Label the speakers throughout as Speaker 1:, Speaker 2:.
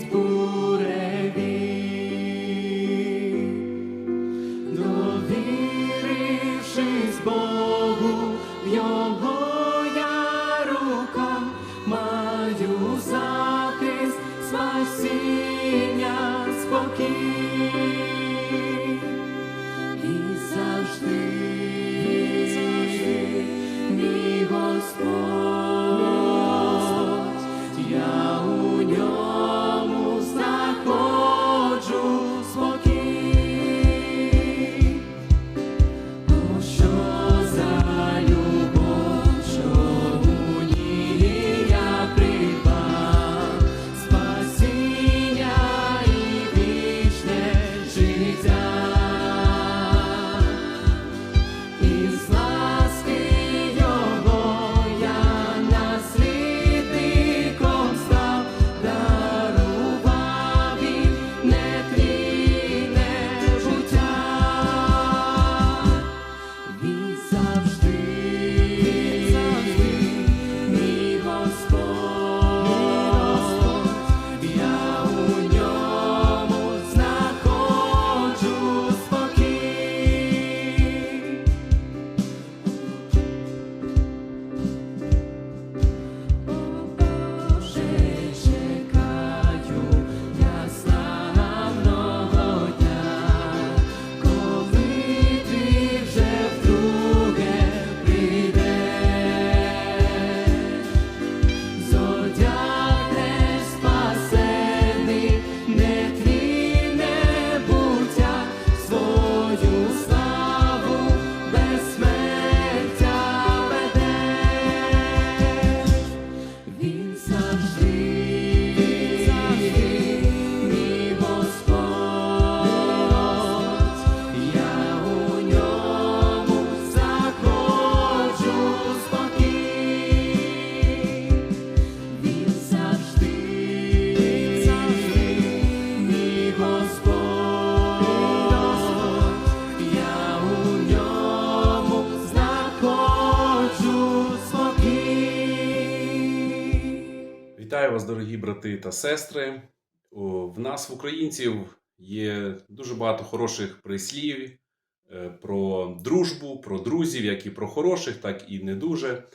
Speaker 1: faithful. Вас, дорогі брати та сестри. В нас, в українців, є дуже багато хороших прислів е, про дружбу, про друзів, як і про хороших, так і не дуже.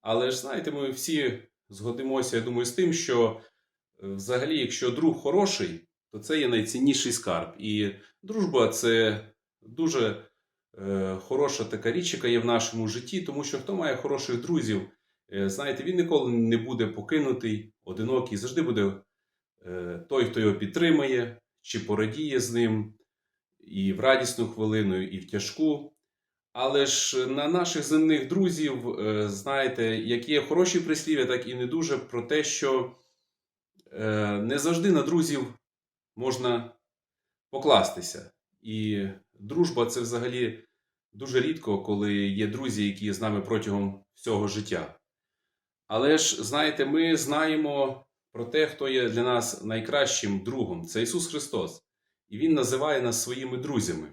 Speaker 1: Але ж знаєте, ми всі згодимося, я думаю, з тим, що е, взагалі, якщо друг хороший, то це є найцінніший скарб. І дружба це дуже е, хороша така річ, яка є в нашому житті, тому що хто має хороших друзів, Знаєте, він ніколи не буде покинутий, одинокий, завжди буде е, той, хто його підтримає, чи порадіє з ним і в радісну хвилину, і в тяжку. Але ж на наших земних друзів, е, знаєте, як є хороші прислів'я, так і не дуже про те, що е, не завжди на друзів можна покластися. І дружба це взагалі дуже рідко, коли є друзі, які з нами протягом всього життя. Але ж, знаєте, ми знаємо про те, хто є для нас найкращим другом. Це Ісус Христос. І Він називає нас своїми друзями.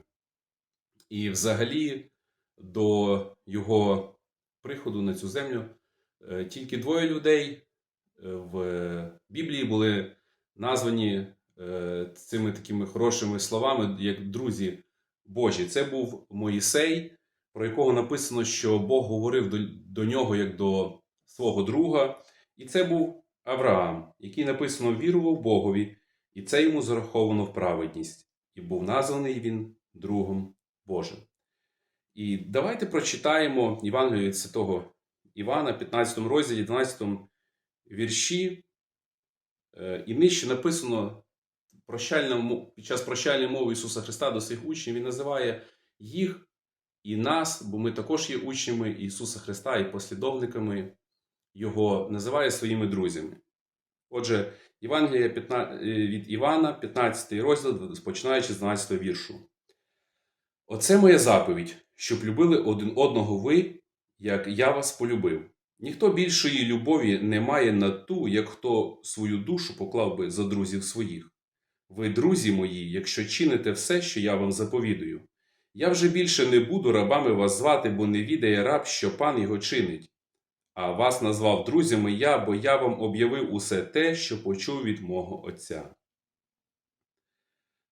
Speaker 1: І взагалі до Його приходу на цю землю е, тільки двоє людей е, в Біблії були названі е, цими такими хорошими словами, як друзі Божі. Це був Моїсей, про якого написано, що Бог говорив до, до нього як до свого друга. І це був Авраам, який написано вірував Богові, і це йому зараховано в праведність, і був названий він другом Божим. І давайте прочитаємо Євангелію від Святого Івана, 15 розділі, 12 вірші. Е, І нижче написано під час прощальної мови Ісуса Христа до своїх учнів, Він називає їх і нас, бо ми також є учнями Ісуса Христа і послідовниками Його, називає своїми друзями. Отже, Євангелія 15 е, від Івана, 15 розділ, починаючи з 12 віршу. Оце моя заповідь, щоб любили один одного ви, як я вас полюбив. Ніхто більшої любові не має на ту, як хто свою душу поклав би за друзів своїх. Ви, друзі мої, якщо чините все, що я вам заповідую. Я вже більше не буду рабами вас звати, бо не відає раб, що пан його чинить. А вас назвав друзями я, бо я вам об'явив усе те, що почув від мого Отця.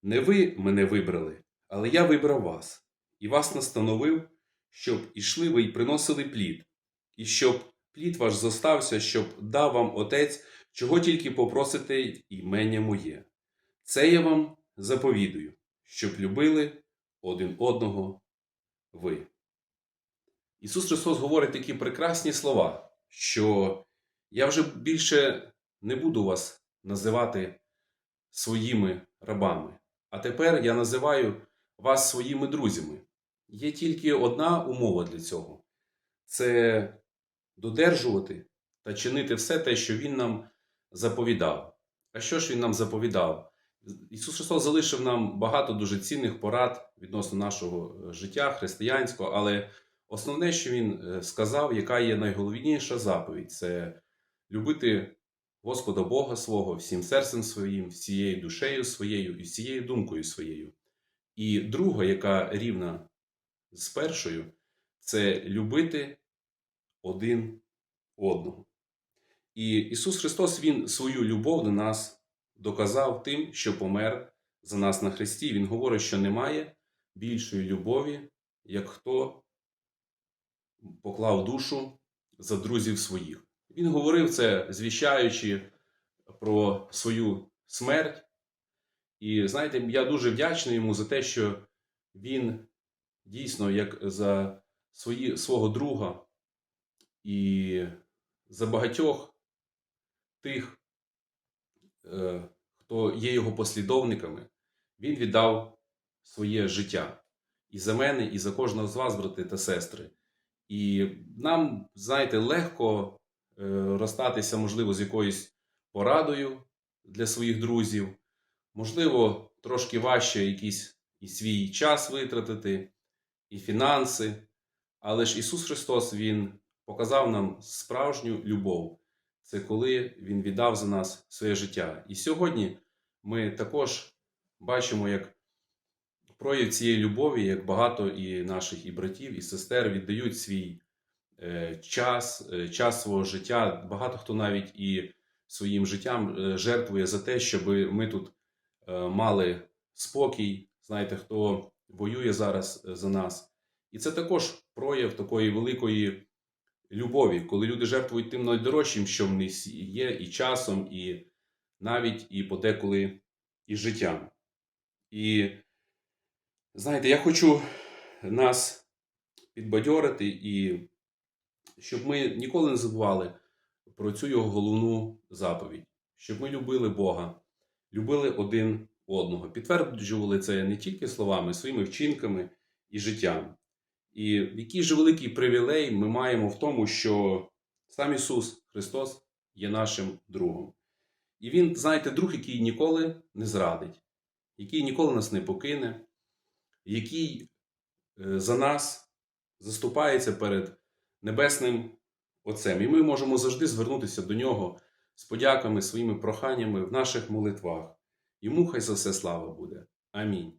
Speaker 1: Не ви мене вибрали, але я вибрав вас, і вас настановив, щоб ішли ви й приносили плід, і щоб плід ваш зостався, щоб дав вам Отець, чого тільки попросите імення моє. Це я вам заповідую, щоб любили один одного ви. Ісус Христос говорить такі прекрасні слова, що я вже більше не буду вас називати своїми рабами, а тепер я називаю вас своїми друзями. Є тільки одна умова для цього це додержувати та чинити все те, що Він нам заповідав. А що ж Він нам заповідав? Ісус Христос залишив нам багато дуже цінних порад відносно нашого життя християнського, але основне, що Він е, сказав, яка є найголовніша заповідь, це любити Господа Бога свого всім серцем своїм, всією душею своєю і всією думкою своєю. І друга, яка рівна з першою, це любити один одного. І Ісус Христос Він свою любов до нас доказав тим, що помер за нас на Христі. Він говорить, що немає більшої любові, як хто поклав душу за друзів своїх. Він говорив це, звіщаючи про свою смерть. І знаєте, я дуже вдячний йому за те, що він дійсно, як за свої, свого друга і за багатьох тих, е, хто є його послідовниками, він віддав своє життя і за мене, і за кожного з вас, брати та сестри. І нам, знаєте, легко е, розстатися, можливо, з якоюсь порадою для своїх друзів. Можливо, трошки важче якийсь і свій час витратити, і фінанси. Але ж Ісус Христос Він показав нам справжню любов. Це коли Він віддав за нас своє життя. І сьогодні ми також бачимо, як прояв цієї любові, як багато і наших і братів, і сестер віддають свій е, час, е, час свого життя. Багато хто навіть і своїм життям е, жертвує за те, щоб ми тут мали спокій. Знаєте, хто воює зараз за нас. І це також прояв такої великої любові, коли люди жертвують тим найдорожчим, що в них є, і часом, і навіть і подеколи і життям. І знаєте, я хочу нас підбадьорити, і щоб ми ніколи не забували про цю його головну заповідь, щоб ми любили Бога, любили один одного, підтверджували це не тільки словами, своїми вчинками і життям. І який же великий привілей ми маємо в тому, що сам Ісус Христос є нашим другом. І Він, знаєте, друг, який ніколи не зрадить, який ніколи нас не покине, який е, за нас заступається перед Небесним Отцем. І ми можемо завжди звернутися до Нього з подяками, своїми проханнями в наших молитвах. Йому хай за все слава буде. Амінь.